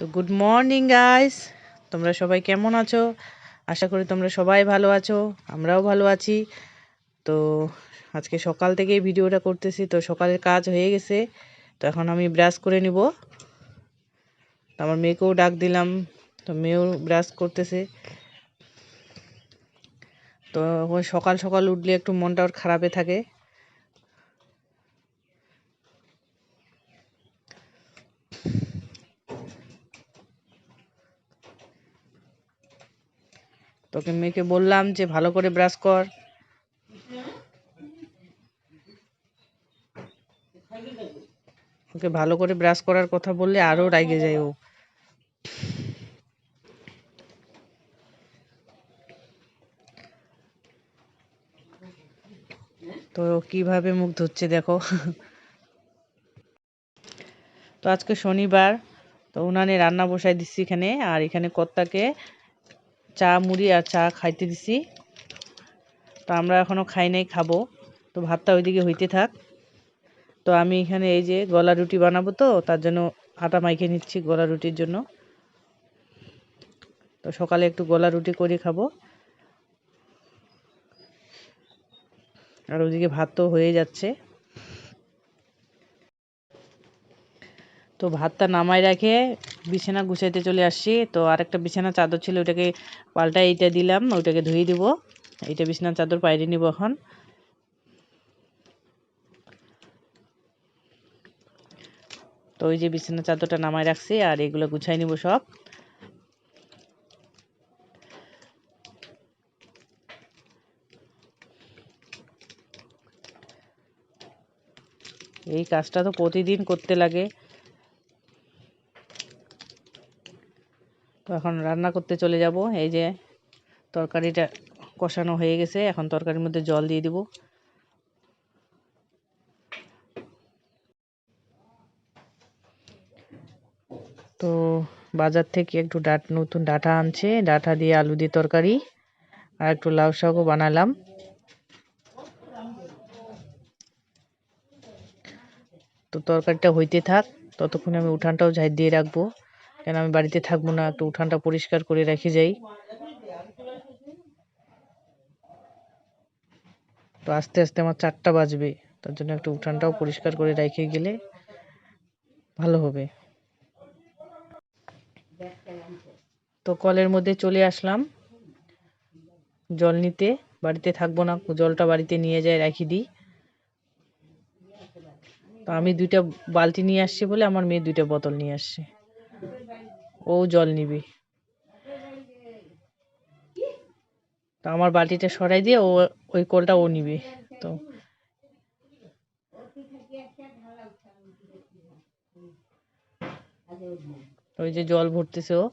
তো good morning guys তোমরা সবাই কেমন আছো? আশা করি তোমরা সবাই ভালো আছো, আমরাও ভালো আছি। তো আজকে সকাল থেকেই ভিডিওটা করতেছি, তো সকালের কাজ হয়ে গেছে। তো এখন আমি ব্রাশ করে নিব। তো আমার মেয়েকেও ডাক দিলাম, তো মেয়েও ব্রাশ করতেছে। তো সকাল সকাল উঠলে একটু মনটা ওর খারাপে থাকে। তোকে মেয়েকে বললাম যে ভালো করে ব্রাশ কর। ওকে ভালো করে ব্রাশ করার কথা বললে আরও রাগে যায় ও। তো কীভাবে মুখ ধুচ্ছে দেখো। তো আজকে শনিবার, তো উনানে রান্না বসাই দিচ্ছি এখানে, আর এখানে কর্তাকে চা, মুড়ি আর চা খাইতে দিছি। তো আমরা এখনও খাই নাই, খাব। তো ভাতটা ওইদিকে হইতে থাক। তো আমি এখানে এই যে গলা রুটি বানাবো তো, তার জন্য আটা মাইখে নিচ্ছি গলা রুটির জন্য। তো সকালে একটু গলা রুটি করে খাব। আর ওইদিকে ভাত তো হয়ে যাচ্ছে। তো ভাতটা নামাই রেখে বিছানা গুছাইতে চলে আসছি। তো আরেকটা বিছানা চাদর ছিল ওটাকে পাল্টা এইটা দিলাম, ওইটাকে ধুয়ে দিব। এইটা বিছানার চাদর পাইরে নিব এখন। তো ওই যে বিছানার চাদরটা নামাই রাখছি, আর এগুলো গুছাই নিব সব। এই কাজটা তো প্রতিদিন করতে লাগে। এখন রান্না করতে চলে যাব। এই যে তরকারিটা কষানো হয়ে গেছে, এখন তরকারির মধ্যে জল দিয়ে দিব। তো বাজার থেকে একটু ডাট, নতুন ডাটা আনছে, ডাটা দিয়ে আলু দিয়ে তরকারি আর একটু লাউ শাকও বানালাম। তো তরকারিটা হইতে থাক, ততক্ষণে আমি উঠানটাও ঝাড় দিয়ে রাখব। কেন আমি বাড়িতে থাকব না? একটু উঠানটা পরিষ্কার করে রেখে যাই। তো আস্তে আস্তে আমার চারটা বাজবে। তার জন্য একটু উঠানটাও পরিষ্কার করে রেখে গেলে ভালো হবে। তো কলের মধ্যে চলে আসলাম। জল নিতে। বাড়িতে থাকব না। জলটা বাড়িতে নিয়ে যায়, রাখি দিই। তো আমি দুইটা বালতি নিয়ে আসছি বলে আমার মেয়ে দুইটা বোতল নিয়ে আসছে। ও জল নিবে। তো আমার বালতিটা সরাই দিয়ে ও, ওই কলটা ও নিবে। তো ওই যে জল ভরতেছে ও।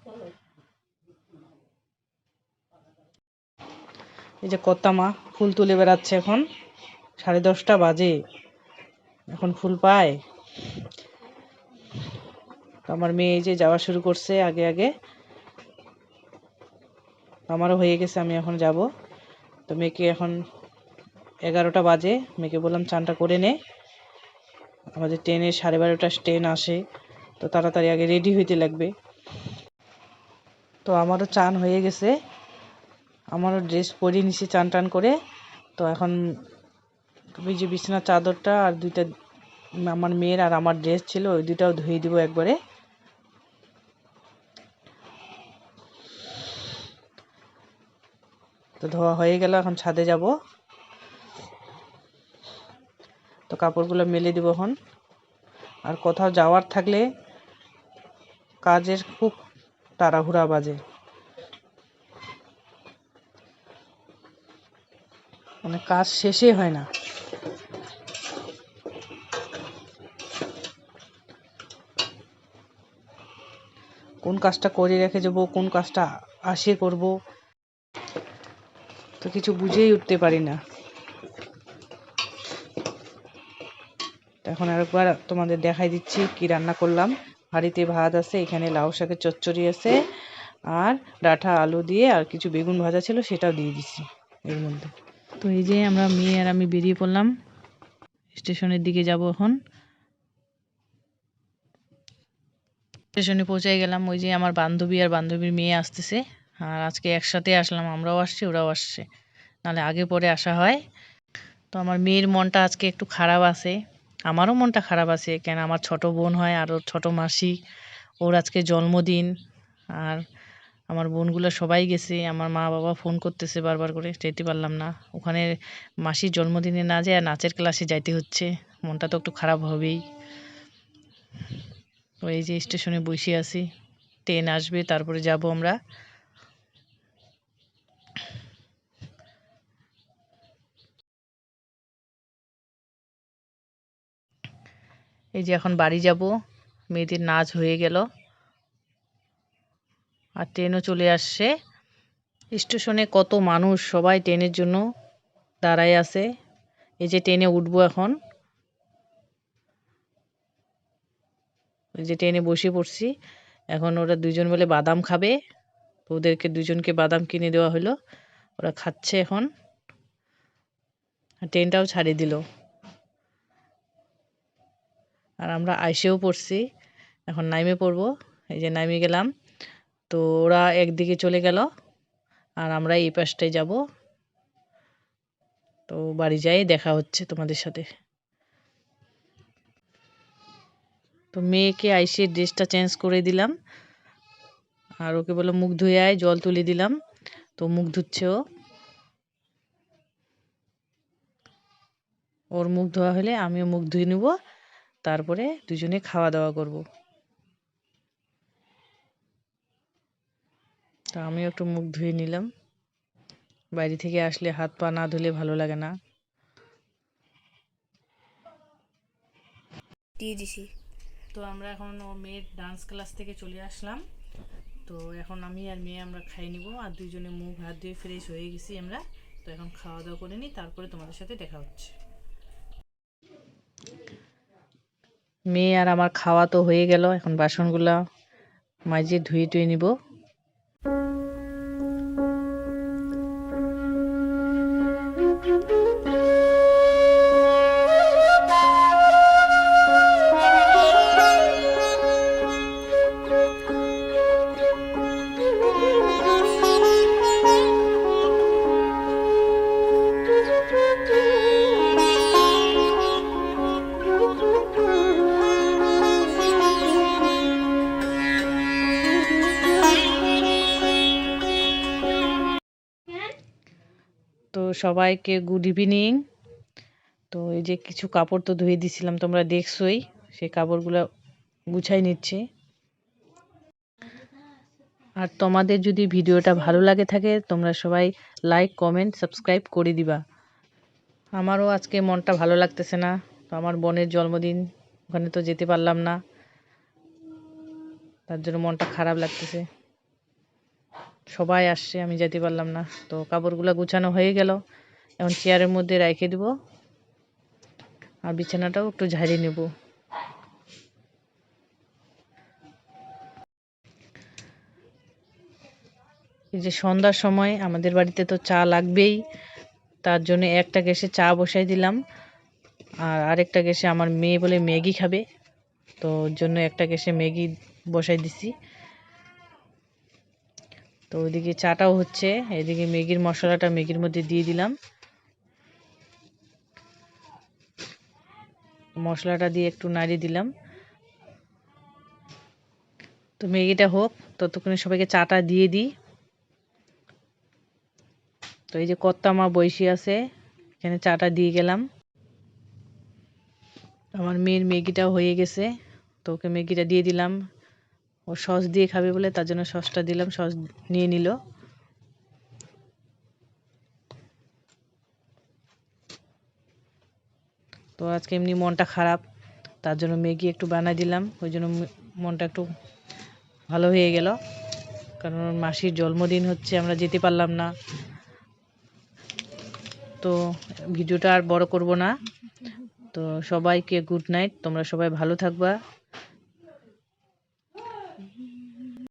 এই যে কত্তামা ফুল তুলে বেড়াচ্ছে এখন। সাড়ে দশটা বাজে। এখন ফুল পায়। তো আমার মেয়ে এই যে যাওয়া শুরু করছে আগে আগে। আমারও হয়ে গেছে, আমি এখন যাব। তো মেয়েকে এখন এগারোটা বাজে। মেয়েকে বললাম চানটা করে নে। আমাদের ট্রেনে সাড়ে বারোটা ট্রেন আসে। তো তাড়াতাড়ি আগে রেডি হইতে লাগবে। তো আমারও চান হয়ে গেছে। আমারও ড্রেস পরিয়ে নিছি চান টান করে। তো এখন ওই যে বিছানার চাদরটা আর দুইটা আমার মেয়ের আর আমার ড্রেস ছিল, ওই দুটাও ধুয়ে দিব একবারে। তো ধোয়া হয়ে গেল, এখন ছাদে যাব। তো কাপড়গুলো মেলে দিব এখন। আর কোথাও যাওয়ার থাকলে কাজের খুব তাড়াহুড়া বাজে। মানে কাজ শেষে হয় না। কোন কাজটা করে রেখে যাব, কোন কাজটা আসে করব। তো কিছু বুঝেই উঠতে পারি না। এখন আরেকবার তোমাদের দেখাই দিচ্ছি কি রান্না করলাম। হাঁড়িতে ভাত আছে, এখানে লাউ শাকের চচ্চড়ি আছে, আর ডাঁটা আলু দিয়ে আর কিছু বেগুন ভাজা ছিল সেটাও দিয়ে দিচ্ছি এর মধ্যে। তো এই যে আমরা মেয়ে আর আমি বেরিয়ে পড়লাম, স্টেশনের দিকে যাব এখন। স্টেশনে পৌঁছাই গেলাম, ওই যে আমার বান্ধবী আর বান্ধবীর মেয়ে আসতেছে। আর আজকে একসাথে আসলাম, আমরাও আসছি, ওরাও আসছে। নাহলে আগে পরে আসা হয়। তো আমার মেয়ের মনটা আজকে একটু খারাপ আছে। আমারও মনটা খারাপ আছে, কেন আমার ছোট বোন হয় আর ওর ছোটো মাসি, ওর আজকে জন্মদিন। আর আমার বোনগুলো সবাই গেছে, আমার মা বাবা ফোন করতেছে বারবার করে, যেতে পারলাম না। ওখানে মাসির জন্মদিনে না যায় নাচের ক্লাসে যাইতে হচ্ছে। মনটা তো একটু খারাপ হবেই। তো এই যে স্টেশনে বসে আছি, ট্রেন আসবে, তারপরে যাব আমরা। এই যে এখন বাড়ি যাব। মেয়েদের নাচ হয়ে গেল। আর ট্রেনও চলে আসছে। স্টেশনে কত মানুষ, সবাই ট্রেনের জন্য দাঁড়ায় আছে। এই যে ট্রেনে উঠবো এখন। এই যে ট্রেনে বসে পড়ছি। এখন ওরা দুজন বলে বাদাম খাবে। তো ওদেরকে দুজনকে বাদাম কিনে দেওয়া হলো। ওরা খাচ্ছে এখন। আর ট্রেনটাও ছাড়িয়ে দিল। আর আমরা আইসেও পড়ছি। এখন নাইমে পড়ব। এই যে নাইমে গেলাম। তো ওরা একদিকে চলে গেল আর আমরা এই পাশটায় যাব। তো বাড়ি যাই, দেখা হচ্ছে তোমাদের সাথে। তো মেয়েকে আইসে ড্রেসটা চেঞ্জ করে দিলাম। আর ওকে বলে মুখ ধুয়ে আয়, জল তুলে দিলাম। তো মুখ ধুচ্ছে ও। ওর মুখ ধোয়া হলে আমিও মুখ ধুয়ে নেব। তারপরে দুজনে খাওয়া দাওয়া করব। তা আমিও একটু মুখ ধুয়ে নিলাম। বাইরে থেকে আসলে হাত পা না ধুলে ভালো লাগে না। তো আমরা এখন ও মেয়ের ডান্স ক্লাস থেকে চলে আসলাম। তো এখন আমি আর মেয়ে আমরা খাই নিব আর দুইজনে মুখ হাত দিয়ে ফ্রেশ হয়ে গেছি আমরা। তো এখন খাওয়া দাওয়া করে নিই, তারপরে তোমাদের সাথে দেখা হচ্ছে। মেয়ে আর আমার খাওয়া তো হয়ে গেল এখন বাসনগুলা মাঝে ধুয়ে টুয়ে নিব। সবাইকে গুড ইভিনিং তো এই যে কিছু কাপড় তো ধুয়ে দিছিলাম, তোমরা দেখছোই, সেই কাপড়গুলো গুছাই নিচ্ছি। আর তোমাদের যদি ভিডিওটা ভালো লাগে থাকে, তোমরা সবাই লাইক কমেন্ট সাবস্ক্রাইব করে দিবা। আমারও আজকে মনটা ভালো লাগতেছে না, তো আমার বোনের জন্মদিন, ওখানে তো যেতে পারলাম না। তার জন্য মনটা খারাপ লাগতেছে। সবাই আসছে, আমি যেতে পারলাম না। তো কাপড়গুলো গুছানো হয়ে গেল। এখন চেয়ারের মধ্যে রেখে দিব। আর বিছানাটাও একটু ঝাড়িয়ে নেব। এই যে সন্ধ্যার সময়, আমাদের বাড়িতে তো চা লাগবেই। তার জন্য একটা গ্যাসে চা বসাই দিলাম। আর আরেকটা গ্যাসে আমার মেয়ে বলে ম্যাগি খাবে। তো জন্য একটা গ্যাসে ম্যাগি বসাই দিছি। তো ওইদিকে চাটাও হচ্ছে। এদিকে ম্যাগির মশলাটা ম্যাগির মধ্যে দিয়ে দিলাম। মশলাটা দিয়ে একটু নাড়িয়ে দিলাম। তো ম্যাগিটা হোক, ততক্ষণে সবাইকে চাটা দিয়ে দিই। তো এই যে কত্তা মা বৈশি আছে, এখানে চাটা দিয়ে গেলাম। আমার মেয়ের ম্যাগিটাও হয়ে গেছে, তো ওকে ম্যাগিটা দিয়ে দিলাম। ও সস দিয়ে খাবে বলে তার জন্য সসটা দিলাম, সস নিয়ে নিল। তো আজকে এমনি মনটা খারাপ, তার জন্য ম্যাগি একটু বানাই দিলাম, ওই জন্য মনটা একটু ভালো হয়ে গেল। কারণ মাসির জন্মদিন হচ্ছে, আমরা যেতে পারলাম না। তো ভিডিওটা আর বড় করব না। তো সবাইকে গুড নাইট, তোমরা সবাই ভালো থাকবা।